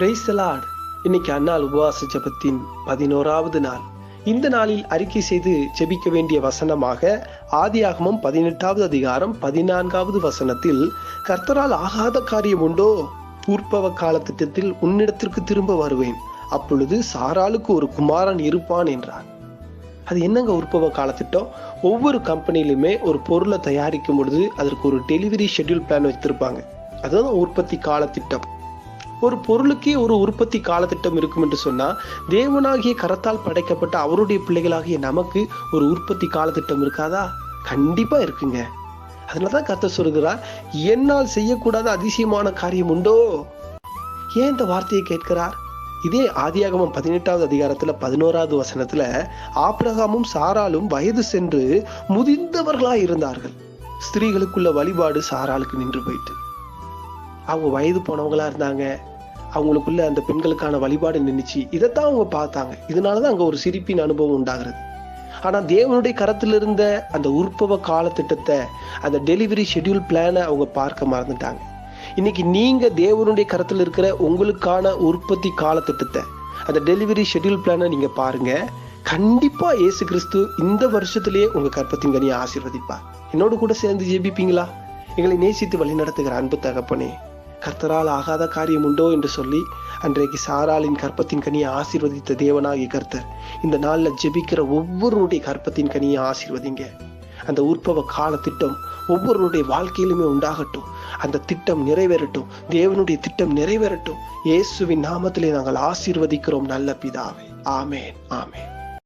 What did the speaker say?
பிரைசலாட் இன்னைக்கு அன்னால் உபவாச ஜெபத்தின் பதினோராவது நாள். இந்த நாளில் அறிக்கை செய்து ஜெபிக்க வேண்டிய வசனமாக ஆதியாகமம் பதினெட்டாவது அதிகாரம் பதினான்காவது வசனத்தில் கர்த்தரால் ஆகாத காரியம் உண்டோ? பூர்ப்பவ கால திட்டத்தில் உன்னிடத்திற்கு திரும்ப வருவேன். அப்பொழுது சாராளுக்கு ஒரு குமாரன் இருப்பான் என்றார். அது என்னங்க உற்பவ காலத்திட்டம்? ஒவ்வொரு கம்பெனிலுமே ஒரு பொருளை தயாரிக்கும் பொழுது அதற்கு ஒரு டெலிவரி ஷெட்யூல் பிளான் வச்சிருப்பாங்க. அதுதான் உற்பத்தி காலத்திட்டம். ஒரு பொருளுக்கே ஒரு உற்பத்தி காலத்திட்டம் இருக்கும் என்று சொன்னா தேவனாகிய கரத்தால் படைக்கப்பட்ட அவருடைய பிள்ளைகளாகிய நமக்கு ஒரு உற்பத்தி காலத்திட்டம் இருக்காதா? கண்டிப்பா இருக்குங்க. அதனாலதான் கர்த்தர் சொல்கிறார் என்னால் செய்யக்கூடாத அதிசயமான காரியம் உண்டோ? ஏன் இந்த வார்த்தையை கேட்கிறார்? இதே ஆதியாகமம் பதினெட்டாவது அதிகாரத்துல பதினோராவது வசனத்துல ஆப்ரகாமும் சாராலும் வயது சென்று முதிர்ந்தவர்களா இருந்தார்கள் ஸ்திரீகளுக்குள்ள வழிபாடு சாராளுக்கு நின்று போயிட்டு. அவங்க வயது போனவங்களாக இருந்தாங்க. அவங்களுக்குள்ள அந்த பெண்களுக்கான வழிபாடு நின்றுச்சு இதைத்தான் அவங்க பார்த்தாங்க. இதனால தான் அங்கே ஒரு சிரிப்பின் அனுபவம் உண்டாகிறது. ஆனால் தேவனுடைய கரத்தில் இருந்த அந்த உற்பவ காலத்திட்டத்தை அந்த டெலிவரி ஷெட்யூல் பிளானை அவங்க பார்க்க மறந்துட்டாங்க. இன்னைக்கு நீங்கள் தேவனுடைய கரத்தில் இருக்கிற உங்களுக்கான உற்பத்தி காலத்திட்டத்தை அந்த டெலிவரி ஷெட்யூல் பிளானை நீங்கள் பாருங்கள் கண்டிப்பாக இயேசு கிறிஸ்து இந்த வருஷத்துலேயே உங்கள் கற்பத்தின் கனியை ஆசீர்வதிப்பார். என்னோடு கூட சேர்ந்து ஜெபிப்பீங்களா? எங்களை நேசித்து வழி நடத்துகிற அன்பு தகப்பனே கர்த்தரால் ஆகாத காரியம் உண்டோ என்று சொல்லி அன்றைக்கு சாராளின் கற்பத்தின் கனியை ஆசீர்வதித்த தேவனாகிய கர்த்தர் இந்த நாளில் ஜெபிக்கிற ஒவ்வொருடைய கற்பத்தின் கனியை ஆசீர்வதிங்க. அந்த உற்பவ கால திட்டம் ஒவ்வொருடைய வாழ்க்கையிலுமே உண்டாகட்டும். அந்த திட்டம் நிறைவேறட்டும். தேவனுடைய திட்டம் நிறைவேறட்டும். இயேசுவின் நாமத்திலே நாங்கள் ஆசீர்வதிக்கிறோம் நல்ல பிதாவே. ஆமேன். ஆமேன்.